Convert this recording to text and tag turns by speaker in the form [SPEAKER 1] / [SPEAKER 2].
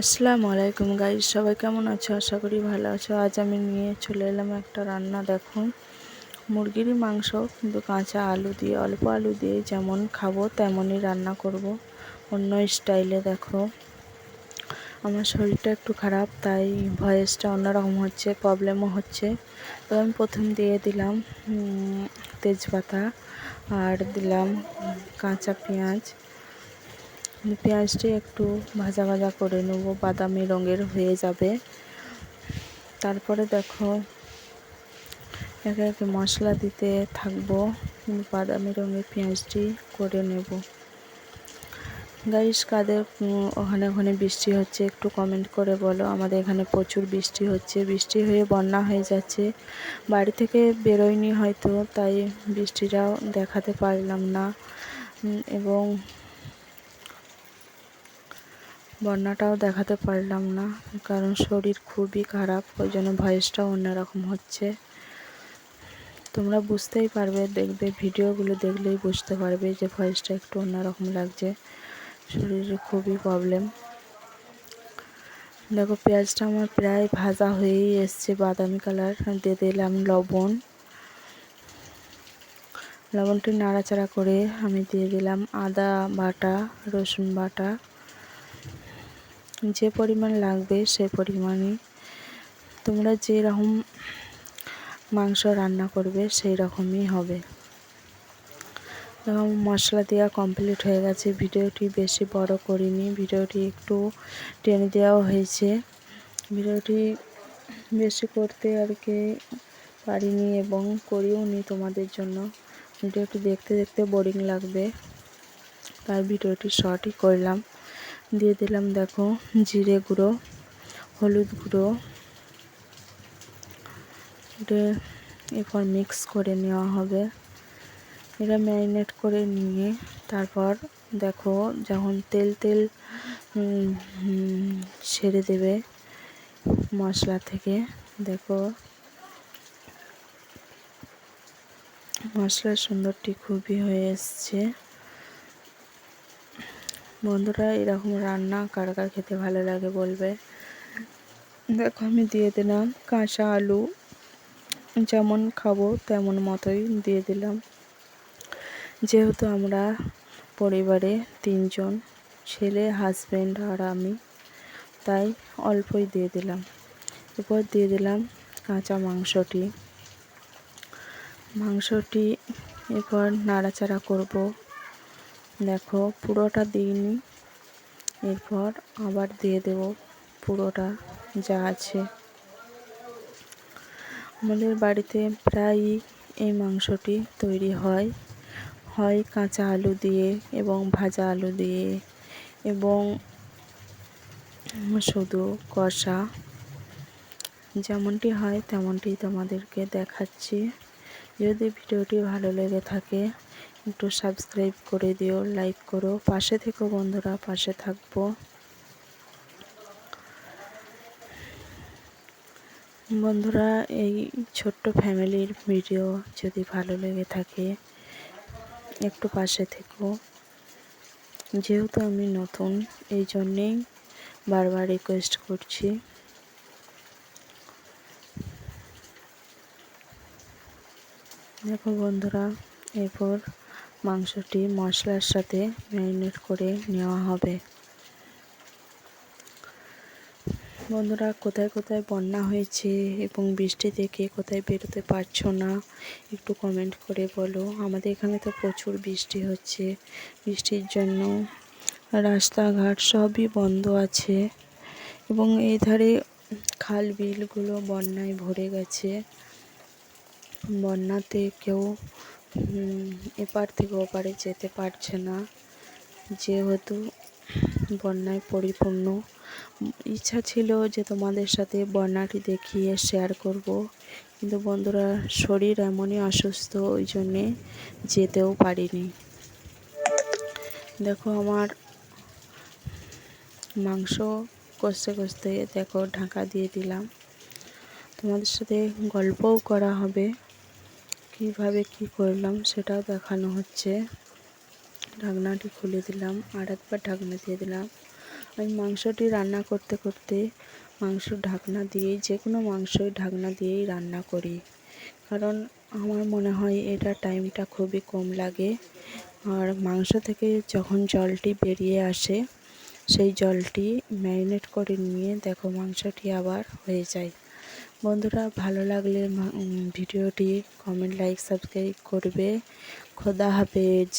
[SPEAKER 1] আসসালামু আলাইকুম গাইজ, সবাই কেমন আছো? আশা করি ভালো আছো। আজ আমি নিয়ে চলে এলাম একটা রান্না, দেখো। মুরগিরই মাংস, কিন্তু কাঁচা আলু দিয়ে, অল্প আলু দিয়ে যেমন খাব, তেমনই রান্না করব। অন্য স্টাইলে, দেখো। আমার শরীরটা একটু খারাপ, তাই ভয়েসটা অন্যরকম হচ্ছে, প্রবলেমও হচ্ছে। তো আমি প্রথম দিয়ে দিলাম তেজপাতা, আর দিলাম কাঁচা পেঁয়াজ। পেঁয়াজটি একটু ভাজা ভাজা করে নেব, বাদামি রঙের হয়ে যাবে। তারপরে দেখো, একে একে মশলা দিতে থাকব বাদামি রঙের পেঁয়াজটি করে নেব। গাইস, কাদের ওখানে ওখানে বৃষ্টি হচ্ছে একটু কমেন্ট করে বলো। আমাদের এখানে প্রচুর বৃষ্টি হচ্ছে। বৃষ্টি হয়ে বন্যা হয়ে যাচ্ছে। বাড়ি থেকে বেরোয়নি হয়তো, তাই বৃষ্টিটাও দেখাতে পারলাম না। এবং বন্যাটাও দেখাতে পারলাম না, কারণ শরীর খুবই খারাপ, ওই জন্য ভয়েসটাও অন্যরকম হচ্ছে। তোমরা বুঝতেই পারবে, দেখবে ভিডিওগুলো দেখলেই বুঝতে পারবে যে ভয়েসটা একটু অন্যরকম লাগছে। শরীরে খুবই প্রবলেম দেখো পেঁয়াজটা আমার প্রায় ভাজা হয়েই এসছে, বাদামি কালার দিয়ে দিলাম লবণ। লবণটি নাড়াচাড়া করে আমি দিয়ে দিলাম আদা বাটা, রসুন বাটা। যে পরিমাণ লাগবে সে পরিমাণই। তোমরা যেরকম মাংস রান্না করবে সেই রকমই হবে। এবং মশলা দেওয়া কমপ্লিট হয়ে গেছে। ভিডিওটি বেশি বড় করিনি। ভিডিওটি একটু টেনে দেওয়াও হয়েছে। ভিডিওটি বেশি করতে আর কি পারিনি এবং করিও নি তোমাদের জন্য। ভিডিওটি দেখতে দেখতে বোরিং লাগবে। তাই ভিডিওটি শর্টই করলাম। দিয়ে দিলাম, দেখো, জিরে গুঁড়ো, হলুদ গুঁড়ো। এটা এরপর মিক্স করে নেওয়া হবে। এটা ম্যারিনেট করে নিয়ে তারপর দেখো, যখন তেল তেল ছেড়ে দেবে মশলা থেকে, দেখো। মশলার সুন্দরটি খুবই হয়ে এসছে। বন্ধুরা, এরকম রান্না কার কার খেতে ভালো লাগে বলবে? দেখো, আমি দিয়ে দিলাম কাঁচা আলু। যেমন খাব, তেমন মতোই দিয়ে দিলাম। যেহেতু আমরা পরিবারে তিনজন, ছেলে হাজব্যান্ড আর আমি, তাই অল্পই দিয়ে দিলাম। এরপর দিয়ে দিলাম কাঁচা মাংসটি। মাংসটি এরপর নাড়াচাড়া করব। দেখো, পুরোটা দিইনি। এরপর আবার দিয়ে দেব পুরোটা যা আছে। আমাদের বাড়িতে প্রায়ই এই মাংসটি তৈরি হয়। হয় কাঁচা আলু দিয়ে এবং ভাজা আলু দিয়ে এবং শুধু কষা। যেমনটি হয় তেমনটি তোমাদেরকে দেখাচ্ছি। যদি ভিডিওটি ভালো লেগে থাকে একটু সাবস্ক্রাইব করে দিও লাইক করো। পাশে থেকো বন্ধুরা, পাশে থাকব। বন্ধুরা, এই ছোট্ট ফ্যামিলির ভিডিও যদি ভালো লেগে থাকে, একটু পাশে থেকো। যেহেতু আমি নতুন, এই জন্যেই বারবার রিকোয়েস্ট করছি। দেখো বন্ধুরা, এরপর মাংসটি মশলার সাথে ম্যারিনেট করে নেওয়া হবে। বন্ধুরা, কোথায় কোথায় বন্যা হয়েছে এবং বৃষ্টি থেকে কোথায় বেরোতে পারছ না, একটু কমেন্ট করে বলো। আমাদের এখানে তো প্রচুর বৃষ্টি হচ্ছে। বৃষ্টির জন্য রাস্তাঘাট সবই বন্ধ আছে এবং এই ধারে খাল বিলগুলো বন্যায় ভরে গেছে। বন্যাতে কেউ এপার থেকে ওপারে যেতে পারছে না। যেহেতু বন্যায় পরিপূর্ণ, ইচ্ছা ছিল যে তোমাদের সাথে বন্যাটি দেখিয়ে শেয়ার করব, কিন্তু বন্ধুরা শরীর এমনই অসুস্থ, ওই জন্যে যেতেও পারিনি। দেখো আমার মাংস কষতে কষতে, দেখো ঢাকা দিয়ে দিলাম। তোমাদের সাথে গল্পও করা হবে। কীভাবে কি করলাম সেটাও দেখানো হচ্ছে। ঢাকনাটি খুলে দিলাম, আর একবার ঢাকনা দিয়ে দিলাম। আমি মাংসটি রান্না করতে করতে মাংস ঢাকনা দিয়েই, যে কোনো মাংসই ঢাকনা দিয়েই রান্না করি। কারণ আমার মনে হয় এটা টাইমটা খুবই কম লাগে। আর মাংস থেকে যখন জলটি বেরিয়ে আসে, সেই জলটি ম্যারিনেট করে নিয়ে দেখো মাংসটি আবার হয়ে যায়। বন্ধুরা ভালো লাগলে ভিডিওটি কমেন্ট লাইক সাবস্ক্রাইব করবে। খোদা হাফেজ।